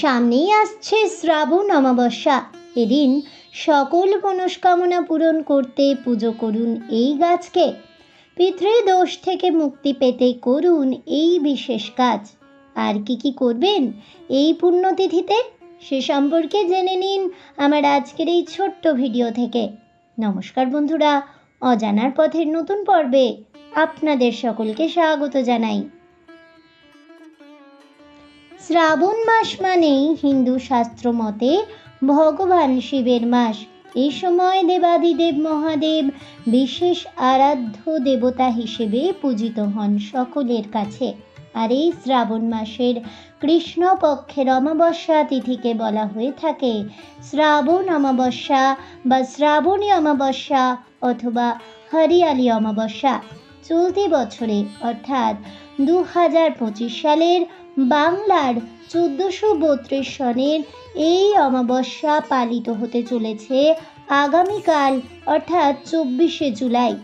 সামনেই আসছে শ্রাবণ অমাবস্যা। এদিন সকল মনস্কামনা পূরণ করতে পুজো করুন এই গাছকে। পিতৃদোষ থেকে মুক্তি পেতে করুন এই বিশেষ কাজ। আর কি কি করবেন এই পুণ্যতিথিতে, সে সম্পর্কে জেনে নিন আমার আজকের এই ছোট্ট ভিডিও থেকে। নমস্কার বন্ধুরা, অজানার পথের নতুন পর্বে আপনাদের সকলকে স্বাগত জানাই। শ্রাবণ মাস মানেই হিন্দু শাস্ত্র মতে ভগবান শিবের মাস। এই সময় দেবাদিদেব মহাদেব বিশেষ আরাধ্য দেবতা হিসেবে পূজিত হন সকলের কাছে। আর এই শ্রাবণ মাসের কৃষ্ণপক্ষের অমাবস্যা তিথিকে বলা হয়ে থাকে। শ্রাবণ অমাবস্যা বা শ্রাবণী অমাবস্যা অথবা হরিয়ালি অমাবস্যা। চলতি বছরে, অর্থাৎ দু হাজার পঁচিশ সালের বাংলার চোদ্দোশো বত্রিশ সনের এই অমাবস্যা পালিত হতে চলেছে আগামীকাল, অর্থাৎ চব্বিশে জুলাই।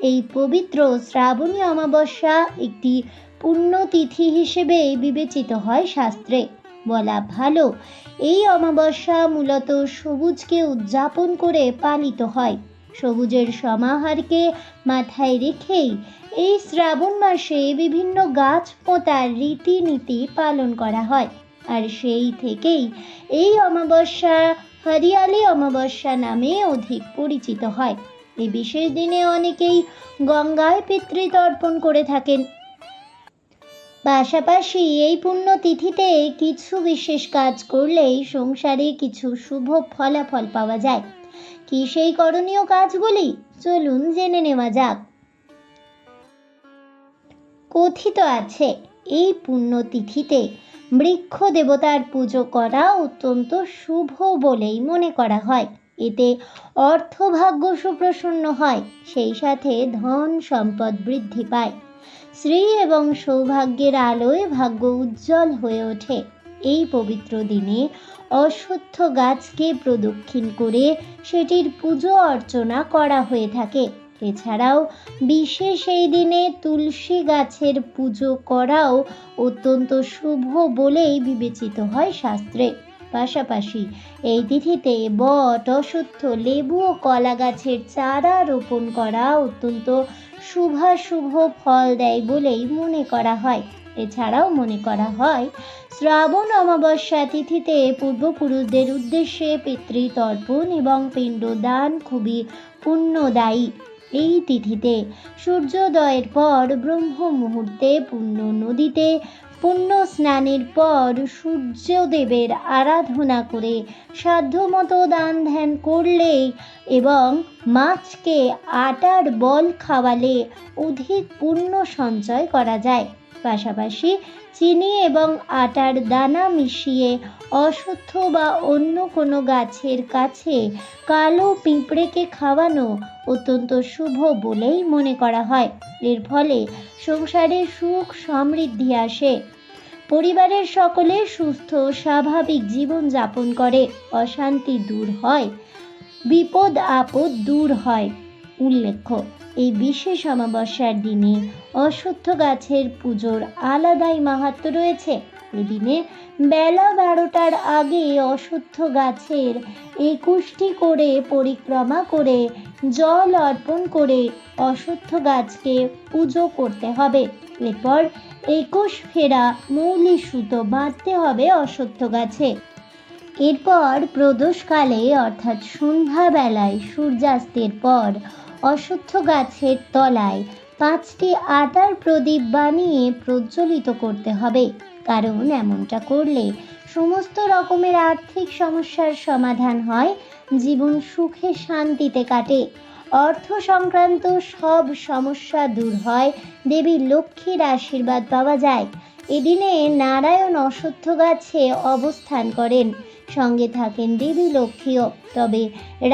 এই পবিত্র শ্রাবণী অমাবস্যা একটি পুণ্যতিথি হিসেবে বিবেচিত হয় শাস্ত্রে। বলা ভালো, এই অমাবস্যা মূলত সবুজকে উদযাপন করে পালিত হয়। সবুজের সমাহারকে মাথায় রেখেই এই শ্রাবণ মাসে বিভিন্ন গাছ পোঁতার রীতিনীতি পালন করা হয়। আর সেই থেকেই এই অমাবস্যা হরিয়ালি অমাবস্যা নামে অধিক পরিচিত হয়। এই বিশেষ দিনে অনেকেই গঙ্গায় পিতৃতর্পণ করে থাকেন। পাশাপাশি এই পুণ্যতিথিতে কিছু বিশেষ কাজ করলেই সংসারে কিছু শুভ ফলাফল পাওয়া যায়। কি সেই করণীয় কাজগুলি? চলুন জেনে নেওয়া যাক। কথিত আছে, এই পুণ্যতিথিতে বৃক্ষ দেবতার পুজো করা অত্যন্ত শুভ বলেই মনে করা হয়। এতে অর্থভাগ্য সুপ্রসন্ন হয়, সেই সাথে ধন সম্পদ বৃদ্ধি পায়। শ্রী এবং সৌভাগ্যের আলোয় ভাগ্য উজ্জ্বল হয়ে ওঠে। এই পবিত্র দিনে অশ্বত্থ গাছকে প্রদক্ষিণ করে সেটির পুজো অর্চনা করা হয়ে থাকে। এছাড়াও বিশেষ এই দিনে তুলসী গাছের পুজো করাও অত্যন্ত শুভ বলেই বিবেচিত হয় শাস্ত্রে। পাশাপাশি এই তিথিতে বট অশ্বত্থ লেবু ও কলা গাছের চারা রোপণ করা অত্যন্ত শুভাশুভ ফল দেয় বলেই মনে করা হয়। এছাড়াও মনে করা হয়, শ্রাবণ অমাবস্যা তিথিতে পূর্বপুরুষদের উদ্দেশ্যে পিতৃতর্পণ এবং পিণ্ডদান খুবই পুণ্যদায়ী। এই তিথিতে সূর্যোদয়ের পর ব্রহ্ম মুহূর্তে পুণ্য নদীতে পুণ্য স্নানের পর সূর্যদেবের আরাধনা করে সাধ্যমতো দান ধ্যান করলে এবং মাছকে আটার বল খাওয়ালে অধিক পুণ্য সঞ্চয় করা যায়। পাশাপাশি চিনি এবং আটার দানা মিশিয়ে অশ্বত্থ বা অন্য কোনো গাছের কাছে কালো পিঁপড়েকে খাওয়ানো অত্যন্ত শুভ বলেই মনে করা হয়। এর ফলে সংসারে সুখ সমৃদ্ধি আসে। পরিবারের সকলে সুস্থ, স্বাভাবিক জীবন যাপন করে, অশান্তি দূর হয়, বিপদ আপদ দূর হয়, উল্লেখ্য। এই বিশেষ অমাবস্যার দিনে অশ্বত্থ গাছের পুজোর আলাদাই মাহাত্ম রয়েছে। এদিনে বেলা বারোটার আগে অশ্বত্থ গাছের একুশটি করে পরিক্রমা করে জল অর্পণ করে অশ্বত্থ গাছকে পুজো করতে হবে। এরপর একুশ ফেরা মৌলি সুতো বাঁধতে হবে অশ্বত্থ গাছে। এরপর প্রদোষকালে, অর্থাৎ সন্ধ্যাবেলায়, সূর্যাস্তের পর অশ্বত্থ গাছের তলায় পাঁচটি আটার প্রদীপ বানিয়ে প্রজ্বলিত করতে হবে। কারণ এমনটা করলে সমস্ত রকমের আর্থিক সমস্যার সমাধান হয়, জীবন সুখে শান্তিতে কাটে। অর্থ সংক্রান্ত সব সমস্যা দূর হয়, দেবী লক্ষ্মীর আশীর্বাদ পাওয়া যায়। এদিনে নারায়ণ অশ্বত্থ গাছে অবস্থান করেন, সঙ্গে থাকেন দেবী লক্ষ্মীও। তবে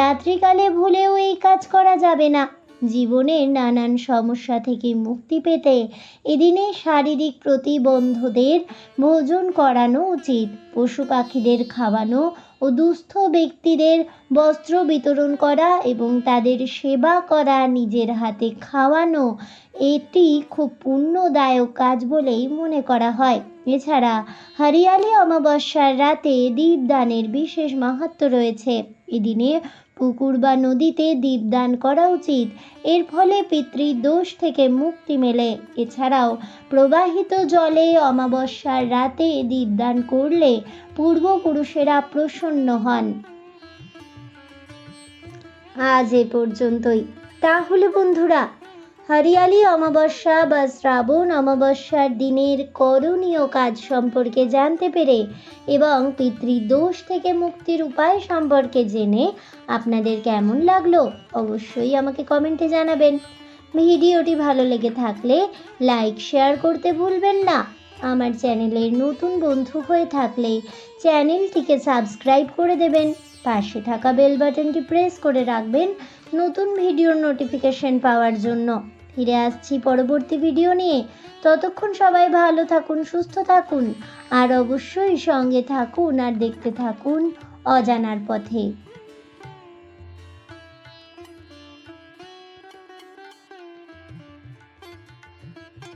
রাত্রিকালে ভুলেও এই কাজ করা যাবে না। জীবনের নানান সমস্যা থেকে মুক্তি পেতে এদিনে শারীরিক প্রতিবন্ধদের ভোজন করানো উচিত। পশু পাখিদের খাওয়ানো ও দুস্থ ব্যক্তিদের বস্ত্র বিতরণ করা এবং তাদের সেবা করা নিজের হাতে খাওয়ানো, এটি খুব পুণ্যদায়ক কাজ বলেই মনে করা হয়। এছাড়া হরিয়ালি অমাবস্যার রাতে দীপদানের বিশেষ মাহাত্ম্য রয়েছে। এদিনে পুকুর বা নদীতে দীপদান করা উচিত। এর ফলে পিতৃদোষ থেকে মুক্তি মেলে। এছাড়াও প্রবাহিত জলে অমাবস্যার রাতে দীপদান করলে পূর্বপুরুষেরা প্রসন্ন হন। আজ এ পর্যন্তই। তাহলে বন্ধুরা হরিয়ালি অমাবস্যা বা শ্রাবণ অমাবস্যার দিনের করণীয় কাজ সম্পর্কে জানতে পেরে এবং পিতৃদোষ থেকে মুক্তির উপায় সম্পর্কে জেনে আপনাদের কেমন লাগল অবশ্যই আমাকে কমেন্টে জানাবেন। ভিডিওটি ভালো লেগে থাকলে লাইক, শেয়ার করতে ভুলবেন না। আমার চ্যানেলের নতুন বন্ধু হয়ে থাকলে চ্যানেলটিকে সাবস্ক্রাইব করে দেবেন। পাশে থাকা বেল বাটনটি প্রেস করে রাখবেন নতুন ভিডিওর নোটিফিকেশন পাওয়ার জন্য। ফিরে আসছি পরবর্তী ভিডিও নিয়ে। ততক্ষণ সবাই ভালো থাকুন, সুস্থ থাকুন, আর অবশ্যই সঙ্গে থাকুন আর দেখতে থাকুন অজানার পথে।